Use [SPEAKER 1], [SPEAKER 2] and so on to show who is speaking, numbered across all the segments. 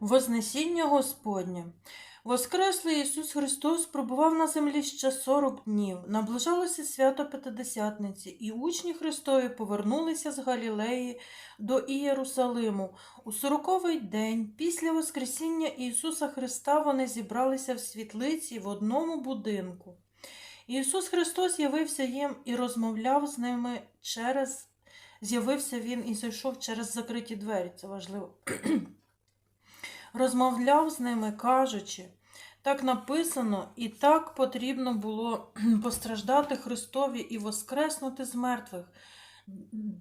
[SPEAKER 1] Вознесіння Господнє. Воскреслий Ісус Христос пробував на землі ще 40 днів. Наближалося свято П'ятидесятниці, і учні Христові повернулися з Галілеї до Ієрусалиму. У сороковий день після Воскресіння Ісуса Христа вони зібралися в світлиці в одному будинку. Ісус Христос явився їм і розмовляв з ними через з'явився він і зайшов через закриті двері. Це важливо. Розмовляв з ними, кажучи, так написано, і так потрібно було постраждати Христові і воскреснути з мертвих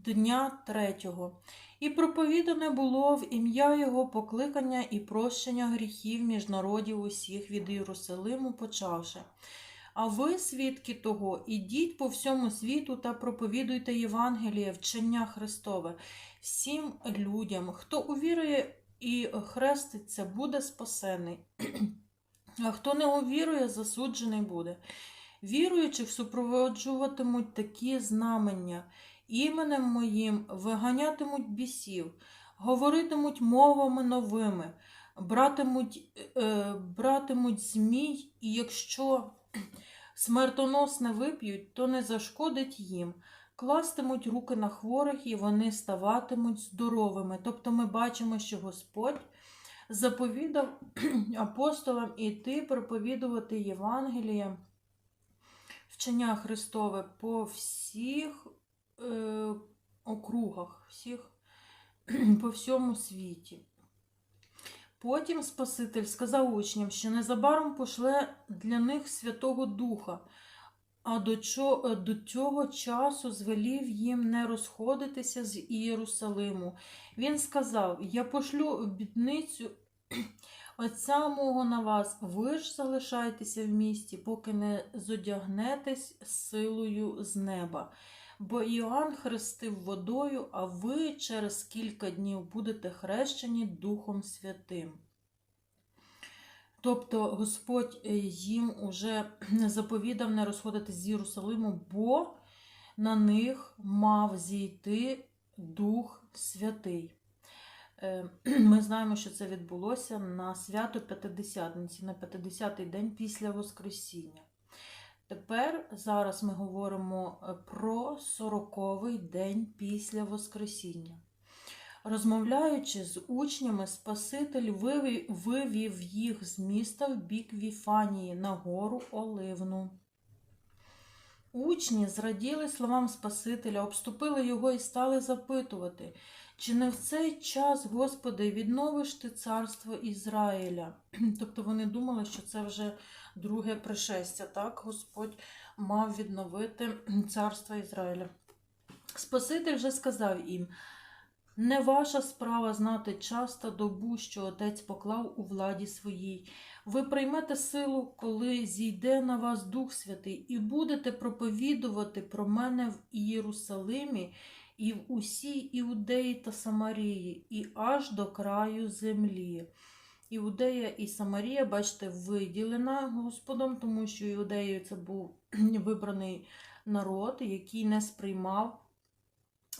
[SPEAKER 1] дня третього. І проповідане було в ім'я Його покликання і прощення гріхів між народів усіх від Єрусалиму почавши. А ви, свідки того, ідіть по всьому світу та проповідуйте Євангеліє, вчення Христове, всім людям, хто увірує і хреститься, буде спасений, а хто не увірує, засуджений буде. Віруючих супроводжуватимуть такі знамення, іменем моїм виганятимуть бісів, говоритимуть мовами новими, братимуть, е, братимуть змій, і якщо смертоносне вип'ють, то не зашкодить їм. Кластимуть руки на хворих, і вони ставатимуть здоровими. Тобто ми бачимо, що Господь заповідав апостолам іти проповідувати Євангеліє, вчення Христове по всіх е, округах, всіх, по всьому світі. Потім Спаситель сказав учням, що незабаром пошле для них Святого Духа, а до, чо, до цього часу звелів їм не розходитися з Ієрусалиму. Він сказав: Я пошлю обітницю Отця мого на вас, ви ж залишайтеся в місті, поки не зодягнетесь силою з неба. Бо Іоанн хрестив водою, а ви через кілька днів будете хрещені Духом Святим. Тобто Господь е, їм уже заповідав не розходитись з Єрусалиму, бо на них мав зійти Дух Святий. Е, Ми знаємо, що це відбулося на свято П'ятидесятниці, на 50-й день після Воскресіння. Тепер зараз ми говоримо е, про 40-й день після Воскресіння. Розмовляючи з учнями, Спаситель вивів, їх з міста в бік Віфанії на гору Оливну. Учні зраділи словам Спасителя, обступили його і стали запитувати, чи не в цей час, Господи, відновиш ти царство Ізраїля? Тобто вони думали, що це вже друге пришестя, так Господь мав відновити царство Ізраїля. Спаситель вже сказав їм: не ваша справа знати час та добу, що Отець поклав у владі своїй. Ви приймете силу, коли зійде на вас Дух Святий, і будете проповідувати про мене в Єрусалимі і в усій Іудеї та Самарії, і аж до краю землі. Іудея і Самарія, бачите, виділена Господом, тому що Іудеєю це був вибраний народ, який не сприймав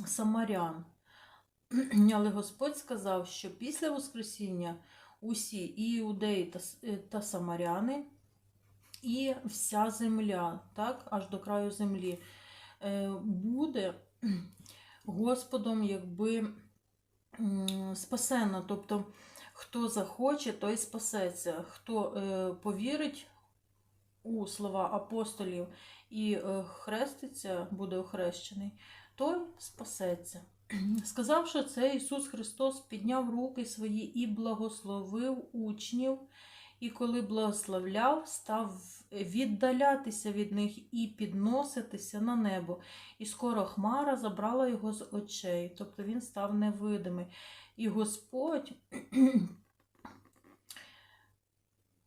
[SPEAKER 1] самарян. Але Господь сказав, що після Воскресіння усі і іудеї та, та самаряни, і вся земля, так, аж до краю землі, е, буде Господом якби спасена. Тобто, хто захоче, той спасеться. Хто е, повірить у слова апостолів і е, хреститься, буде охрещений, той спасеться. Сказавши це, Ісус Христос підняв руки свої і благословив учнів, і коли благословляв, став віддалятися від них і підноситися на небо. І скоро Хмара забрала його з очей, тобто він став невидимий. І Господь,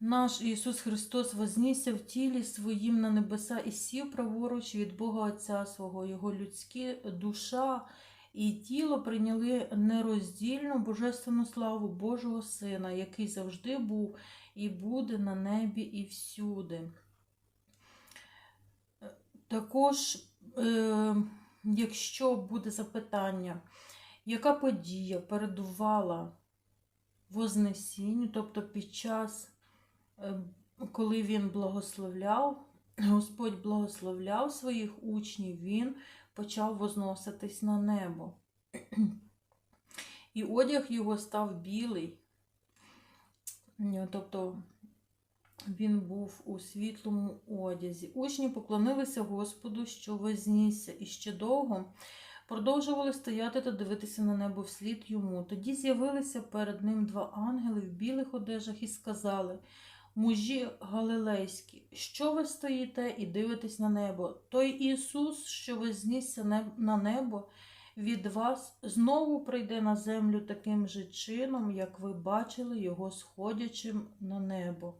[SPEAKER 1] наш Ісус Христос, вознісся в тілі своїм на небеса і сів праворуч від Бога Отця свого, Його людські душа і тіло прийняли нероздільну божественну славу Божого Сина, який завжди був і буде на небі і всюди. Також, е, якщо буде запитання, яка подія передувала Вознесінню, тобто під час, е, коли він благословляв, Господь благословляв своїх учнів, він почав возноситись на небо. І одяг його став білий. Тобто він був у світлому одязі. Учні поклонилися Господу, що вознісся, і ще довго продовжували стояти та дивитися на небо вслід йому. Тоді з'явилися перед ним два ангели в білих одежах і сказали: Мужі Галилейські, що ви стоїте і дивитесь на небо? Той Ісус, що вознісся на небо, від вас знову прийде на землю таким же чином, як ви бачили його сходячим на небо.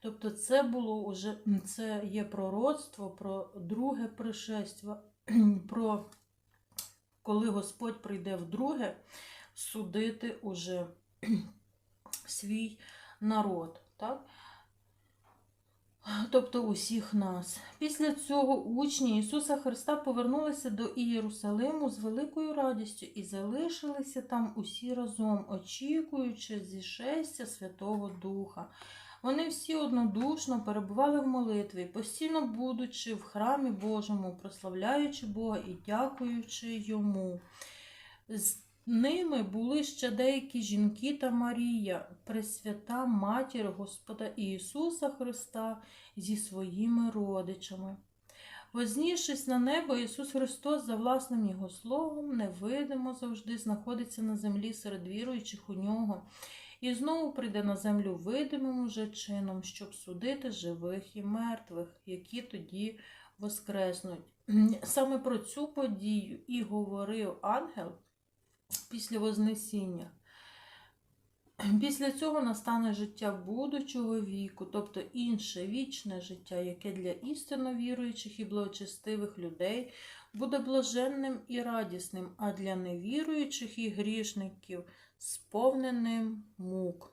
[SPEAKER 1] Тобто це було уже це є пророцтво про друге пришестя, про коли Господь прийде вдруге судити уже свій народ. Так? Тобто усіх нас. Після цього учні Ісуса Христа повернулися до Ієрусалиму з великою радістю і залишилися там усі разом, очікуючи зішестя Святого Духа. Вони всі однодушно перебували в молитві, постійно будучи в храмі Божому, прославляючи Бога і дякуючи йому. З ними були ще деякі жінки та Марія, Пресвята Матір Господа Ісуса Христа зі своїми родичами. Вознісшись на небо, Ісус Христос за власним Його словом невидимо завжди знаходиться на землі серед віруючих у нього, і знову прийде на землю видимим уже чином, щоб судити живих і мертвих, які тоді воскреснуть. Саме про цю подію і говорив ангел після Вознесіння. Після цього настане життя будучого віку, тобто інше вічне життя, яке для істинно віруючих і благочестивих людей буде блаженним і радісним, а для невіруючих і грішників сповненим мук.